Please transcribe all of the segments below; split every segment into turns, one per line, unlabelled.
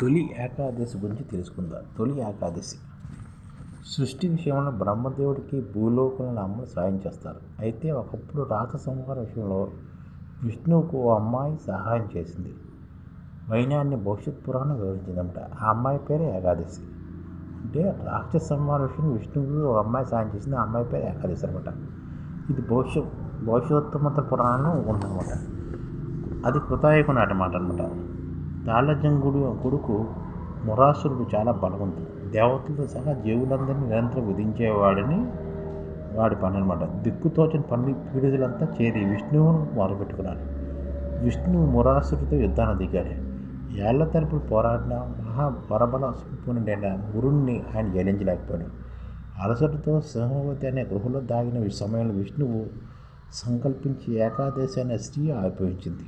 తొలి ఏకాదశి గురించి తెలుసుకుందాం. తొలి ఏకాదశి. సృష్టి విషయంలో బ్రహ్మదేవుడికి భూలోకంలో అమ్మలు సాయం చేస్తారు. అయితే ఒకప్పుడు రాత సంహార విషయంలో విష్ణువుకు ఓ అమ్మాయి సహాయం చేసింది. వైనాన్ని భవిష్యత్ పురాణం వివరించిందంట. ఆ అమ్మాయి పేరే ఏకాదశి. అంటే రాక్షస సంహార విషయం విష్ణువుకు ఓ అమ్మాయి సాయం చేసింది. ఆ అమ్మాయి పేరు ఏకాదశి అనమాట. ఇది భవిష్యత్ భవిష్యోత్తమత పురాణంలో ఉందన్నమాట. అది కృతాయుకు నాటి అనమాట తాళజంగుడు కొడుకు మురాసురుడు చాలా బలవంతుడు. దేవతలతో సహా జీవులందరినీ నిరంతరం విధించేవాడని వాడి పని అనమాట దిక్కుతోచని పని పీడితులంతా చేరి విష్ణువును మొదలుపెట్టుకున్నారు విష్ణువు మురాసుడితో యుద్ధాన్ని దిగాడు. ఏళ్ళ తరపులు పోరాడిన మహా వరబల సంపూర్ణుడైన గురుణ్ణి ఆయన జయించలేకపోయాడు. అలసటతో సింహవతి అనే గృహలో దాగిన ఈ సమయంలో విష్ణువు సంకల్పించి ఏకాదశి అనే స్త్రీ ఆవిర్భవించింది.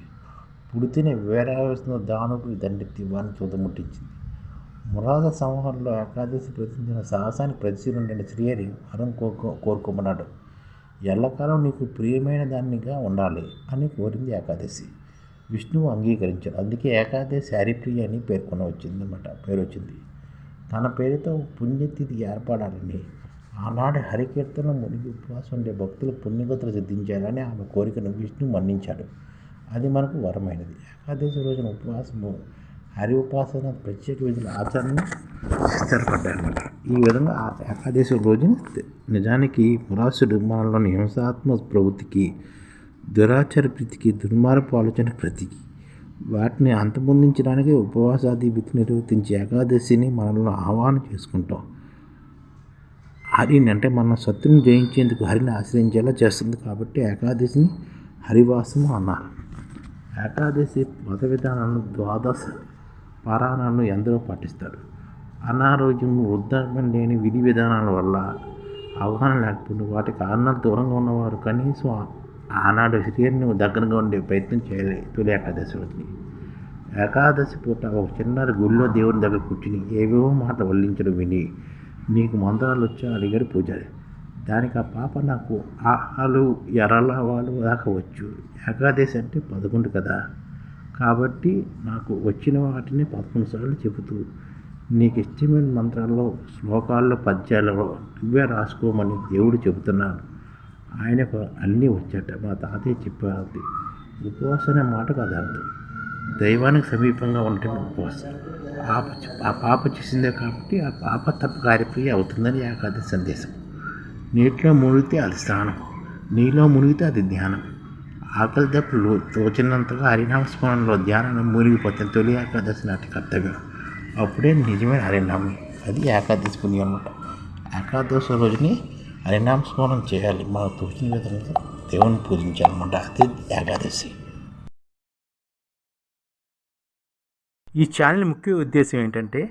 పుడితేనే వేరావేసిన దానుడు దండెత్తి వారిని చూదముట్టించింది. మురాద సంహారంలో ఏకాదశి ప్రతించిన సాహసానికి ప్రతిశీలుండిన శ్రీహరి వరం కోరుకో కోరుకోమన్నాడు. ఎల్లకాలం నీకు ప్రియమైన దానిగా ఉండాలి అని కోరింది ఏకాదశి. విష్ణువు అంగీకరించాడు. అందుకే ఏకాదశి హరిప్రియ అని పేర్కొన వచ్చింది అనమాట పేరు వచ్చింది తన పేరుతో పుణ్యతిథి ఏర్పడాలని ఆనాడు హరికీర్తన మునిగి ఉపవాసం ఉండే భక్తులు పుణ్యగతులు సిద్ధించాలని ఆమె కోరికను విష్ణు మన్నించాడు. అది మనకు వరమైనది. ఏకాదశి రోజున ఉపవాసము హరి ఉపాసన ప్రత్యేక విధుల ఆచరణ స్థిరపడ్డాయన్నమాట. ఈ విధంగా ఆ ఏకాదశి రోజున నిజానికి పురాసుడు మనలోని హింసాత్మ ప్రవృత్తికి దురాచార ప్రీతికి దుర్మార్పు ఆలోచన ప్రతికి వాటిని అంతమొందించడానికి ఉపవాసాది విధి నిర్వర్తించి ఏకాదశిని మనల్ని ఆహ్వానం చేసుకుంటాం. హరిని అంటే మన శత్రువుని జయించేందుకు హరిని ఆశ్రయించేలా చేస్తుంది కాబట్టి ఏకాదశిని హరివాసము అన్నారు. ఏకాదశి వ్రత విధానాలను ద్వాదశ పారాయణాలను ఎందరో పాటిస్తారు. అనారోగ్యం వృద్ధాప్యం లేని విధి విధానాల వల్ల అవగాహన లేకపోతే వాటి కారణాలు దూరంగా ఉన్నవారు కనీసం ఆనాడు శరీరాన్ని దగ్గరగా ఉండే ప్రయత్నం చేయాలి. తొలి ఏకాదశి రోజుని. ఏకాదశి పూట ఒక చిన్నారి గుళ్ళో దేవుని దగ్గర కూర్చుని ఏవేవో మాట వల్లించడం విని నీకు మంత్రాలు వచ్చా అడిగారు పూజారి. దానికి ఆ పాప నాకు ఆహాలు ఎర్రల వాళ్ళు దాకా వచ్చు. ఏకాదశి అంటే పదకొండు కదా. కాబట్టి నాకు వచ్చిన వాటిని పదకొండు సార్లు చెబుతూ నీకు ఇష్టమైన మంత్రాల్లో శ్లోకాల్లో పద్యాలలో నువ్వే రాసుకోమని దేవుడు చెబుతున్నాడు. ఆయనకు అన్నీ వచ్చాట. మా తాతయ్య చెప్పారు ఉపవాసం అనే మాటకు అది అర్థం. దైవానికి సమీపంగా ఉండటం ఉపవాసం. పాప ఆ పాప చేసిందే కాబట్టి ఆ పాప తప్ప కార్యక్రియ అవుతుందని ఏకాదశి సందేశం. నీటిలో మునిగితే అది స్నానం. నీలో మునిగితే అది ధ్యానం. ఆకలి దప్పులు తోచినంతగా హరినామస్మరణలో ధ్యానం మునిగిపోతే తొలి ఏకాదశి నాటి కర్తవ్యం. అప్పుడే నిజమైన హరినామం. అది ఏకాదశి పుణ్యం అనమాట ఏకాదశి రోజుని హరినామస్మరణ చేయాలి. మనం తోచిన విధంగా దేవుని పూజించాలన్నమాట అది ఏకాదశి.
ఈ ఛానల్ ముఖ్య ఉద్దేశం ఏంటంటే